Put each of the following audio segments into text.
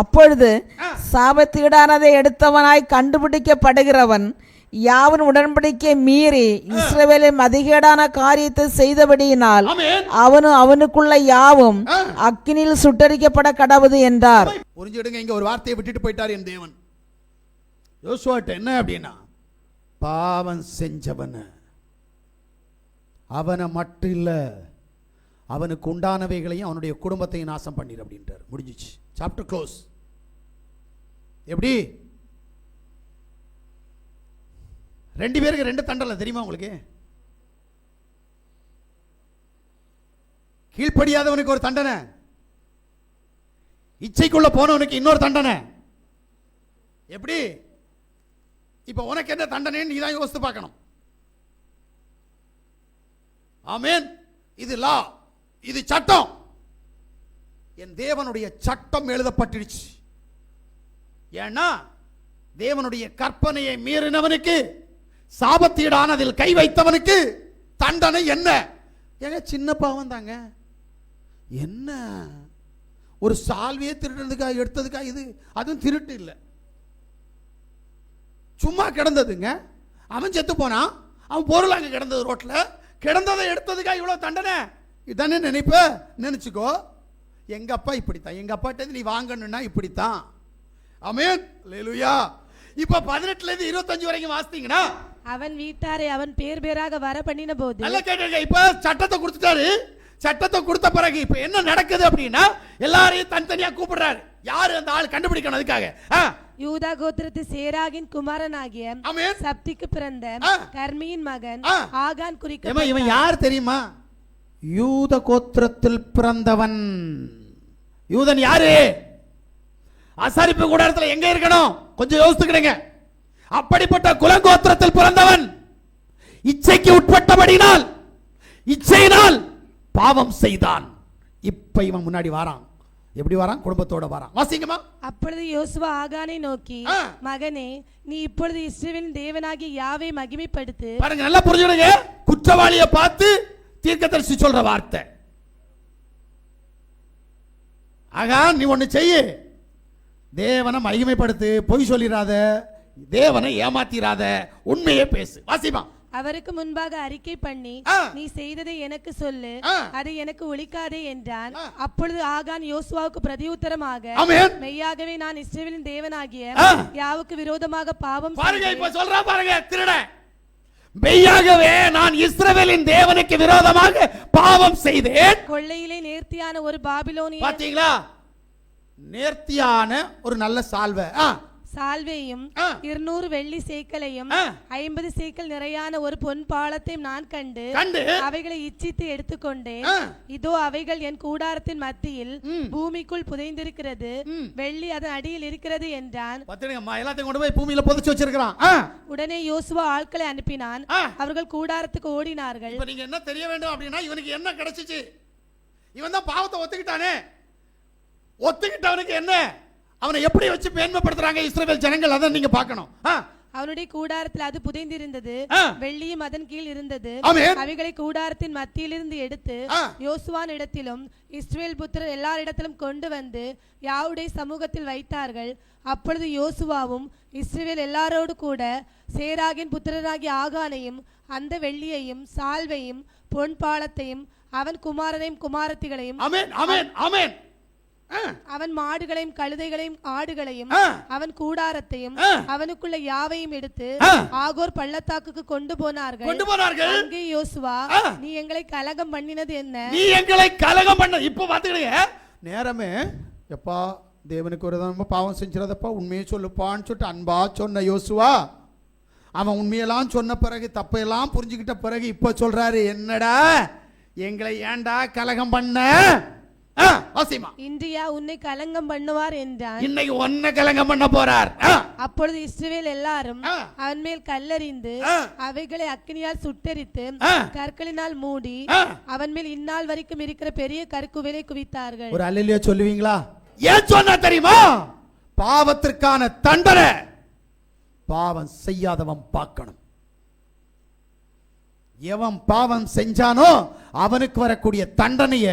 அப்பொழுது சாபத்தீடானதை எடுத்தவனாய் கண்டுபிடிக்கப்படுகிறவன் யாவன் உடன்படிக்கை மீறி இஸ்ரவேலின் மதிகேடான காரியத்தை செய்தபடியினால் அவனும் அவனுக்குள்ள யாவும் அக்கினியில் சுட்டரிக்கப்பட கடவுது என்றார். புரிஞ்சுடுங்க இங்க ஒரு வார்த்தையை விட்டுட்டு போயிட்டார் என் தேவன். யோசுவாட்ட என்ன அப்படின்னா பாவம் செஞ்சவன். அவனை மட்டும் இல்ல அவனுக்கு உண்டானவைகளையும் அவனுடைய குடும்பத்தையும் நாசம் பண்ணிடு அப்படின்றார் முடிஞ்சிச்சு. சாப்டர் க்ளோஸ் எப்படி? ரெண்டு பேருக்கு ரெண்டு தண்டலை தெரியுமா உங்களுக்கு? கீழ்ப்படியாதவனுக்கு ஒரு தண்டனை. இச்சைக்குள்ள போனவனுக்கு இன்னொரு தண்டனை. எப்படி? இப்போ உனக்கு என்ன தண்டனைன்னு நீ தான் யோசித்து பார்க்கணும். ஆமேன் இது லா இது சட்டம். என் தேவனுடைய சட்டம் எழுதப்பட்டுடுச்சு. ஏன்னா தேவனுடைய கற்பனையை மீறினவனுக்கு சாபத்தீடானதில் கை வைத்தவனுக்கு தண்டனை என்ன? ஏங்க சின்ன பாவம் தாங்க. என்ன? ஒரு சால்வையே திருடுறதுக்காக எடுத்ததுக்காக இது அதுவும் திருட்டு இல்லை. சும்மா கிடந்ததுங்க. அவன் செத்து போனான். அவன் பொருள் அங்கே கிடந்தது ரோட்டில் கிடந்ததை எடுத்ததுக்காக இவ்வளோ தண்டனை. இதானே நினைப்ப? நினச்சிக்கோ. எங்கள் அப்பா இப்படித்தான்? எங்கள் அப்பாட்ட நீ வாங்கணும்னா இப்படித்தான். அமேன் லேலுயா இப்போ பதினெட்டுலேருந்து இருபத்தஞ்சு வரைக்கும் வாசித்தீங்கன்னா? அவன் வீட்டாரை அவன் பேர் பேராக வர பண்ணின போது நல்லா கேட்டுங்க. இப்ப சட்டத்தை கொடுத்துட்டாரு. சட்டத்தை கொடுத்த பிறகு இப்ப என்ன நடக்குது அப்படின்னா எல்லாரையும் தனித்தனியா கூப்பிடுறாரு. யாரு அந்த ஆள் கண்டுபிடிக்கணும் அதுக்காக? யூதா கோத்திரத்து சேராகின் குமாரனாகிய ஆமென். சப்திக்கு பிறந்த. கர்மியின் மகன். ஆகான் குறிக்க இவன் யார் தெரியுமா? யூத கோத்திரத்தில் பிறந்தவன். யூதன் யாரு? அசாரிப்பு கூடாரத்துல எங்க இருக்கணும்? கொஞ்சம் யோசித்துக்கிடுங்க. அப்படிப்பட்ட குலங்கோத்திரத்தில் பிறந்தவன் இச்சைக்கு உட்பட்டபடினால் இச்சையினால் பாவம் செய்தான். இப்ப இவன் முன்னாடி வாரான். எப்படி வரான்? குடும்பத்தோட வரான். வாசிங்கம்மா. அப்பொழுது யோசுவா ஆகானை நோக்கி. மகனே நீ இப்பொழுது இஸ்ரவேலின் தேவனாகிய யாவை மகிமைப்படுத்து? பாருங்க நல்லா புரிஞ்சுடுங்க குற்றவாளியை பார்த்து தீர்க்கதரிசி சொல்ற வார்த்தை ஆகா நீ ஒண்ணு செய்யு தேவனை மகிமைப்படுத்து பொய் சொல்லிராத தேவனை ஏமாத்திராத உண்மையே பேசு வாசிமா அவருக்கு முன்பாக அறிக்கை பண்ணி. நீ செய்ததை எனக்கு சொல்லு. அதை எனக்கு ஒழிக்காதே என்றான். அப்பொழுது ஆகான் யோசுவாவுக்கு பிரதியுத்தரமாக ஆமென் மெய்யாகவே நான் இஸ்ரவேலின் தேவனாகிய. யாவுக்கு விரோதமாக பாவம் பாருங்க. இப்ப சொல்றா பாருங்க திருட மெய்யாகவே நான் இஸ்ரவேலின் தேவனுக்கு விரோதமாக பாவம் செய்தேன். கொள்ளையிலே நேர்த்தியான ஒரு பாபிலோனிய பாத்தீங்களா? நேர்த்தியான ஒரு நல்ல சால்வை. சால்வையும். இருநூறு வெள்ளி சேக்கலையும். ஐம்பது சேக்கல் நிறையான ஒரு பொன் பாலத்தையும் நான் கண்டு கண்டு அவைகளை இச்சித்து எடுத்துக்கொண்டேன். இதோ அவைகள் என் கூடாரத்தின் மத்தியில். பூமிக்குள் புதைந்திருக்கிறது. வெள்ளி அதன் அடியில் இருக்கிறது என்றான் எல்லாத்தையும் கொண்டு போய் பூமியில புதைச்சு வச்சிருக்கிறான் உடனே யோசுவா ஆட்களை அனுப்பினான். அவர்கள் கூடாரத்துக்கு ஓடினார்கள் நீங்க என்ன தெரிய வேண்டும் அப்படின்னா இவனுக்கு என்ன கிடைச்சிச்சு இவன் தான் பாவத்தை ஒத்துக்கிட்டானே ஒத்துக்கிட்டவனுக்கு என்ன அவனை எப்படி வச்சு மேன்மைப்படுத்துறாங்க இஸ்ரவேல் ஜனங்கள்? அதை நீங்க பார்க்கணும். அவனுடைய கூடாரத்தில் அது புதைந்திருந்தது. வெள்ளியும் அதன் கீழ் இருந்தது. அவைகளை கூடாரத்தின் மத்தியிலிருந்து எடுத்து. யோசுவான் இடத்திலும் இஸ்ரவேல் புத்திரர் எல்லாரிடத்திலும் கொண்டு வந்து யாவுடைய சமூகத்தில் வைத்தார்கள். அப்பொழுது யோசுவாவும் இஸ்ரவேல் எல்லாரோடு கூட சேராகின் புத்திரராகிய ஆகானையும் அந்த வெள்ளியையும் சால்வையும் பொன் பாலத்தையும் அவன் குமாரனையும் குமாரத்திகளையும் ஆமென் ஆமென் ஆ, அவன் மாடுகளையும் கழுதைகளையும் ஆடுகளையும். அவன் கூடாரத்தையும். அவனுக்குள்ள யாவையும் எடுத்து. ஆகோர் பள்ளத்தாக்குக்கு கொண்டு போனார்கள் கொண்டு போனார்கள் அங்கே யோசுவா. நீ எங்களை கலகம் பண்ணினது என்ன நீ எங்களை கலகம் பண்ண இப்ப பாத்துக்கிடுங்க நேரமே எப்பா தேவனுக்கு ஒரு தடவை பாவம் செஞ்சிடாதப்பா உண்மையை சொல்லுப்பான்னு சொல்லிட்டு அன்பா சொன்ன யோசுவா அவன் உண்மையெல்லாம் சொன்ன பிறகு தப்பையெல்லாம் புரிஞ்சுக்கிட்ட பிறகு இப்ப சொல்றாரு என்னடா எங்களை ஏன்டா கலகம் பண்ண இன்றியா உன்னை கலங்கம் பண்ணுவார் என்றான். இன்னைக்கு ஒன்ன கலங்கம் பண்ண போறார். அப்பொழுது இஸ்ரவேல் எல்லாரும். அவன் மேல் கல்லறிந்து. அவைகளை அக்கினியால் சுட்டெரித்து. கற்களினால் மூடி. அவன் மேல் இந்நாள் வரைக்கும் இருக்கிற பெரிய கற்குவிலை குவித்தார்கள். ஒரு அல்லையா சொல்லுவீங்களா? ஏன் சொன்னா தெரியுமா? பாவத்திற்கான தண்டனை பாவம் செய்யாதவன் பார்க்கணும். எவன் பாவம் செஞ்சானோ அவனுக்கு வரக்கூடிய தண்டனைய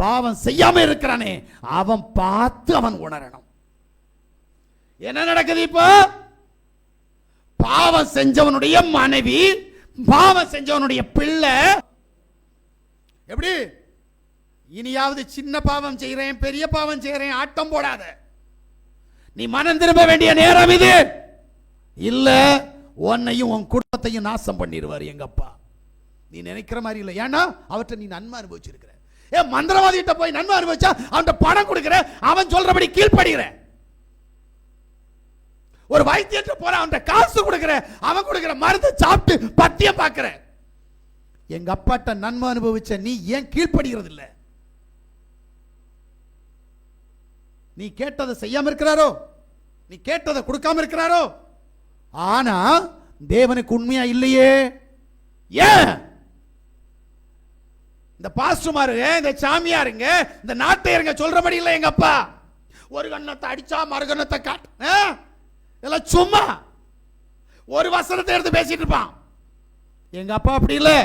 பாவம் செய்யாம இருக்கிறானே அவன் பார்த்து அவன் உணரணும். என்ன நடக்குது இப்போ? பாவம் செஞ்சவனுடைய மனைவி பாவம் செஞ்சவனுடைய பிள்ளை. எப்படி? இனியாவது சின்ன பாவம் செய்கிறேன் பெரிய பாவம் செய்கிறேன் ஆட்டம் போடாத. நீ மனம் திரும்ப வேண்டிய நேரம் இது. இல்ல உன்னையும் உன் குடும்பத்தையும் நாசம் பண்ணிடுவார் எங்கப்பா. நீ நினைக்கிற மாதிரி இல்லை. ஏன்னா அவற்றை நீ நன்மை அனுபவிச்சிருக்கிற. ஏ மந்திரவாதிகிட்ட போய் நன்மை அனுபவிச்சா அவன் பணம் கொடுக்குற அவன் சொல்றபடி கீழ்ப்படுகிற ஒரு வைத்தியத்தை போற அவன் காசு கொடுக்குற அவன் கொடுக்குற மருந்து சாப்பிட்டு பத்திய பார்க்கிற எங்க அப்பாட்ட நன்மை அனுபவிச்ச நீ ஏன் கீழ்ப்படுகிறது இல்ல நீ கேட்டதை செய்யாம இருக்கிறாரோ? நீ கேட்டதை கொடுக்காம இருக்கிறாரோ? ஆனா தேவனுக்கு உண்மையா இல்லையே? ஏன்? இந்த பாஸ்டுமாருங்க இந்த சாமியாருங்க இந்த நாட்டையருங்க சொல்றபடி இல்லை எங்க அப்பா. ஒரு கண்ணத்தை அடிச்சா மறுகண்ணத்தை காட்டு ஆ? இதெல்லாம் சும்மா. ஒரு வசனத்தை எடுத்து பேசிட்டு இருப்பான். எங்க அப்பா அப்படி இல்லை.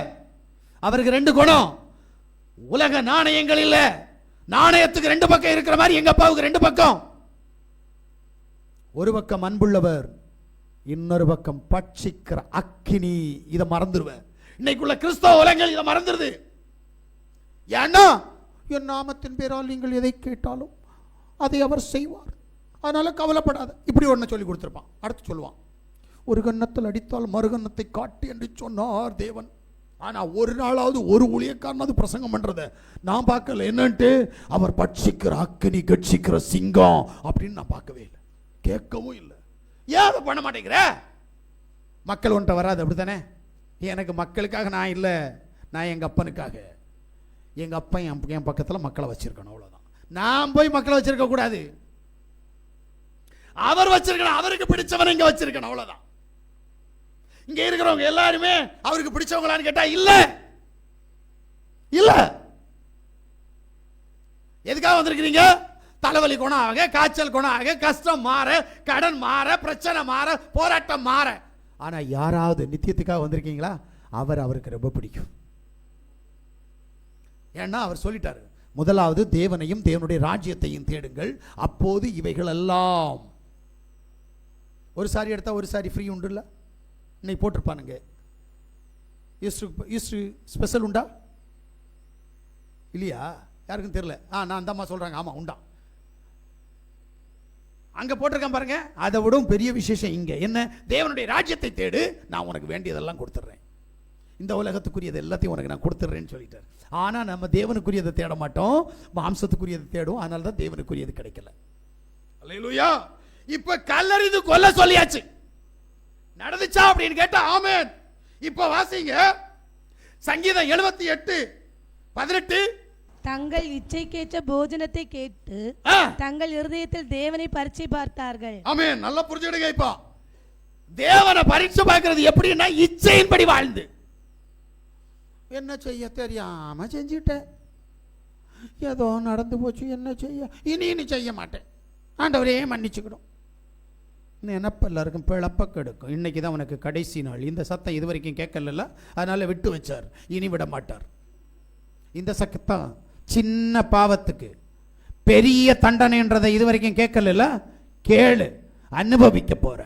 அவருக்கு ரெண்டு குணம். உலக நாணயங்கள் இல்லை. நாணயத்துக்கு ரெண்டு பக்கம் இருக்கிற மாதிரி எங்க அப்பாவுக்கு ரெண்டு பக்கம். ஒரு பக்கம் அன்புள்ளவர் இன்னொரு பக்கம் பட்சிக்கிற அக்கினி இதை மறந்துடுவேன் இன்னைக்குள்ள கிறிஸ்தவ உலகங்கள் இதை மறந்துடுது ஏன்னா என் நாமத்தின் பேரால் நீங்கள் எதை கேட்டாலும் அதை அவர் செய்வார். அதனால் கவலைப்படாத. இப்படி ஒன்று சொல்லி கொடுத்துருப்பான். அடுத்து சொல்லுவான். ஒரு கன்னத்தில் அடித்தால் மறுகன்னத்தை காட்டு என்று சொன்னார் தேவன். ஆனால் ஒரு நாளாவது ஒரு ஊழியக்காரனாவது பிரசங்கம் பண்ணுறத நான் பார்க்கல. என்னன்ட்டு? அவர் பட்சிக்கிற அக்கினி கட்சிக்கிற சிங்கம் அப்படின்னு நான் பார்க்கவே இல்லை. கேட்கவும் இல்லை. ஏன் அதை பண்ண மாட்டேங்கிற? மக்கள் ஒன்றை வராது அப்படி தானே எனக்கு மக்களுக்காக நான் இல்லை. நான் எங்கள் அப்பனுக்காக. எங்கள் அப்பா என் என் பக்கத்தில் மக்களை வச்சுருக்கணும் அவ்வளோதான் நான் போய் மக்களை வச்சுருக்கக்கூடாது அவர் வச்சிருக்கணும் அவருக்கு பிடிச்சவனை இங்கே வச்சிருக்கணும் அவ்வளோதான் இங்கே இருக்கிறவங்க எல்லாருமே அவருக்கு பிடிச்சவங்களான்னு கேட்டால் இல்லை. இல்லை. எதுக்காக வந்திருக்கிறீங்க? தலைவலி குணம் ஆக காய்ச்சல் குணம் ஆக கஷ்டம் மாற கடன் மாற பிரச்சனை மாற போராட்டம் மாற. ஆனால் யாராவது நித்தியத்துக்காக வந்திருக்கீங்களா? அவர் அவருக்கு ரொம்ப பிடிக்கும். ஏன்னா அவர் சொல்லிட்டார் முதலாவது தேவனையும் தேவனுடைய ராஜ்யத்தையும் தேடுங்கள் அப்போது இவைகள் எல்லாம் ஒரு சாரி எடுத்தால் ஒரு சாரி ஃப்ரீ உண்டு இல்லை இன்னைக்கு போட்டிருப்பானுங்க. ஈஸ்டர் ஈஸ்டர் ஸ்பெஷல் உண்டா? இல்லையா? யாருக்கும் தெரியல. ஆ நான் அந்த அம்மா ஆமாம் உண்டா. அங்கே போட்டிருக்கேன் பாருங்க. அதை விடவும் பெரிய விசேஷம் இங்கே. என்ன? தேவனுடைய ராஜ்யத்தை தேடு நான் உனக்கு வேண்டியதெல்லாம் கொடுத்துட்றேன். இந்த உலகத்துக்குரியது எல்லாத்தையும் உனக்கு நான் கொடுத்துட்றேன்னு சொல்லிட்டார். ஆனா நம்ம தேவனுக்குரியதை தேட மாட்டோம். மாம்சத்துக்குரியதை தேடுவோம். அதனால தான் தேவனுக்குரியது கிடைக்கல. அல்லேலூயா. இப்ப கல்லறிந்து கொல்ல சொல்லியாச்சு. நடந்துச்சா அப்படின்னு கேட்டா ஆமென். இப்ப வாசிங்க. சங்கீதம் எழுபத்தி எட்டு பதினெட்டு. தங்கள் இச்சைக்கேற்ற போஜனத்தை கேட்டு ஆ, தங்கள் இருதயத்தில் தேவனை பரீட்சை பார்த்தார்கள். ஆமென். நல்லா புரிஞ்சுக்கிடுங்க இப்போ. தேவனை பரீட்சை பார்க்கிறது எப்படின்னா இச்சையின்படி வாழ்ந்து. என்ன செய்ய தெரியாமல் செஞ்சுட்டேன் ஏதோ நடந்து போச்சு என்ன செய்ய? இனி இனி செய்ய மாட்டேன். ஆண்டவரே மன்னிச்சுக்கிடும். நினப்பு எல்லாருக்கும் பிழப்ப கெடுக்கும். இன்றைக்கி தான் உனக்கு கடைசி நாள். இந்த சத்தம் இது வரைக்கும் கேட்கலல்ல. அதனால் விட்டு வச்சார். இனி விட மாட்டார். இந்த சத்தம் சின்ன பாவத்துக்கு பெரிய தண்டனைன்றதை இது வரைக்கும் கேட்கல கேளு. அனுபவிக்க போகிற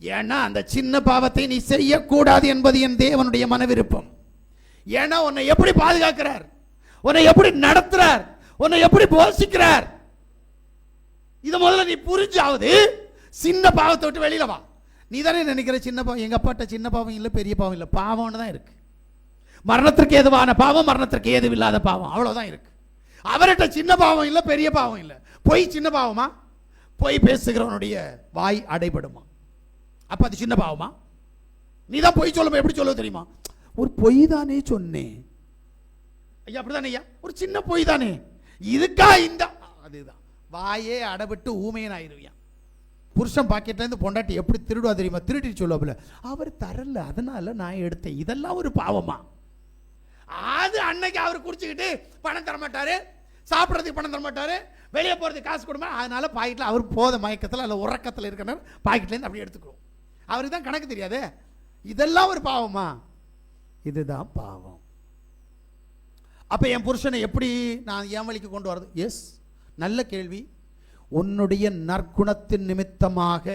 ஏன்னா அந்த சின்ன பாவத்தை நீ செய்யக்கூடாது என்பது என் தேவனுடைய மனவிருப்பம். ஏன்னா உன்னை எப்படி பாதுகாக்கிறார்? உன்னை எப்படி நடத்துறார்? உன்னை எப்படி போஷிக்கிறார்? இதை முதல்ல நீ புரிஞ்சாவது சின்ன பாவத்தை விட்டு வெளியில வா. நீ தானே நினைக்கிற சின்ன பாவம்? எங்கள் அப்பாட்ட சின்ன பாவம் இல்லை பெரிய பாவம் இல்லை. பாவம்னு தான் இருக்கு. மரணத்திற்கு ஏதுவான பாவம் மரணத்திற்கு ஏதும் இல்லாத பாவம். அவ்வளோதான் இருக்கு. அவர்கிட்ட சின்ன பாவம் இல்லை பெரிய பாவம் இல்லை. பொய் சின்ன பாவமா? பொய் பேசுகிறவனுடைய வாய் அடைபடுமா? அப்போ அது சின்ன பாவமா? நீ தான் பொய் சொல்லும்போது எப்படி சொல்ல தெரியுமா? ஒரு பொய் தானே சொன்னேன் ஐயா அப்படிதானே ஐயா? ஒரு சின்ன பொய் தானே இதுக்கா இந்த அதுதான். வாயே அடபட்டு ஊமையன் ஆயிருவியான் புருஷன் பாக்கெட்லேருந்து பொண்டாட்டி எப்படி திருடுவா தெரியுமா? திருடிட்டு சொல்லுவாப்புல. அவர் தரல அதனால நான் எடுத்தேன். இதெல்லாம் ஒரு பாவமா? அது அன்னைக்கு அவர் குடிச்சுக்கிட்டு பணம் தர மாட்டாரு. சாப்பிட்றதுக்கு பணம் தர மாட்டாரு. வெளியே போகிறதுக்கு காசு கொடுமா. அதனால பாக்கெட்டில் அவர் போத மயக்கத்தில் அல்ல உறக்கத்தில் இருக்கிறனால பாக்கெட்லேருந்து அப்படியே எடுத்துக்கிறோம் அவருக்கு தான் கணக்கு தெரியாதே? இதெல்லாம் ஒரு பாவமா? இதுதான் பாவம். அப்போ என் புருஷனை எப்படி நான் என் வழிக்கு கொண்டு வரது எஸ் நல்ல கேள்வி. உன்னுடைய நற்குணத்தின் நிமித்தமாக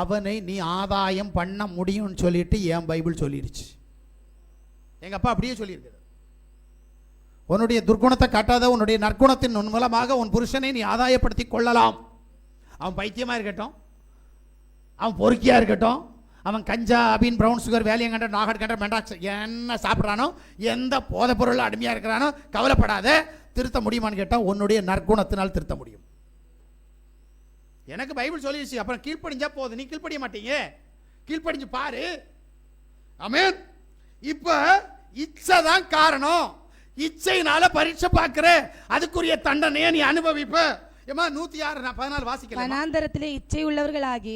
அவனை நீ ஆதாயம் பண்ண முடியும்னு சொல்லிட்டு என் பைபிள் சொல்லிருச்சு. எங்கள் அப்பா அப்படியே சொல்லியிருக்கிறார் உன்னுடைய துர்க்குணத்தை காட்டாத உன்னுடைய நற்குணத்தின் உன் மூலமாக உன் புருஷனை நீ ஆதாயப்படுத்தி கொள்ளலாம். அவன் பைத்தியமாக இருக்கட்டும். அவன் பொறுக்கியாக இருக்கட்டும். அவன் கஞ்சா அபின் ப்ரௌன் சுகர் வேலையம் கண்ட நாகட் கண்ட மெண்டாக்ஸ் என்ன சாப்பிட்றானோ எந்த போதைப் பொருளில் அடிமையாக இருக்கிறானோ கவலைப்படாத. திருத்த முடியுமான்னு கேட்டால் உன்னுடைய நற்குணத்தினால் திருத்த முடியும். எனக்கு பைபிள் சொல்லிடுச்சு. அப்புறம் கீழ்ப்படிஞ்சா போதும். நீ கீழ்ப்படிய மாட்டீங்க. கீழ்ப்படிஞ்சு பாரு. அமீன் இப்போ இச்சை தான் காரணம். இச்சையினால பரீட்சை பார்க்குற. அதுக்குரிய தண்டனையை நீ அனுபவிப்ப. ஏமா நூத்தி ஆறு நான் பதினாலு வாசிக்கிறேன் வனாந்தரத்திலே இச்சை உள்ளவர்களாகி.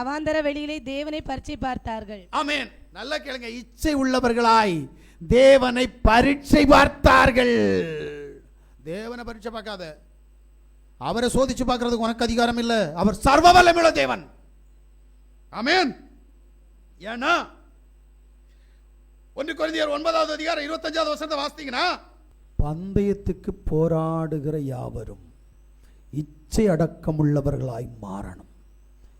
அவாந்தர வெளியிலே தேவனை பரிச்சை பார்த்தார்கள். ஆமென். நல்லா கேளுங்க இச்சை உள்ளவர்களாய் தேவனை பரீட்சை பார்த்தார்கள். தேவனை பரீட்சை பார்க்காத. அவரை சோதிச்சு பார்க்கிறதுக்கு உனக்கு அதிகாரம் இல்ல. அவர் சர்வ வல்லமையுள்ள தேவன். ஆமென். ஏன்னா ஒன்று குழந்தையர் ஒன்பதாவது அதிகாரம் இருபத்தஞ்சாவது வருஷத்தை வாசித்தீங்கன்னா பந்தயத்துக்கு போராடுகிற யாவரும் இச்சை அடக்கமுள்ளவர்களாய் மாறணும்.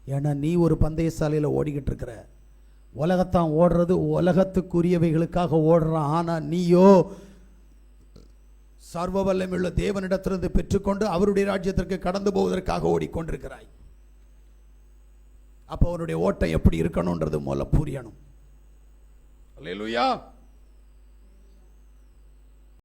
ஏன்னா நீ ஒரு பந்தயசாலையில் ஓடிக்கிட்டு இருக்கிற உலகத்தான் ஓடுறது உலகத்துக்குரியவைகளுக்காக ஓடுறான். ஆனால் நீயோ சர்வ வல்லமையுள்ள தேவனிடத்திலிருந்து பெற்றுக்கொண்டு அவருடைய ராஜ்யத்திற்கு கடந்து போவதற்காக ஓடிக்கொண்டிருக்கிறாய். அப்போ அவனுடைய ஓட்டம் எப்படி இருக்கணுன்றது மூலம் புரியணும். அல்லேலூயா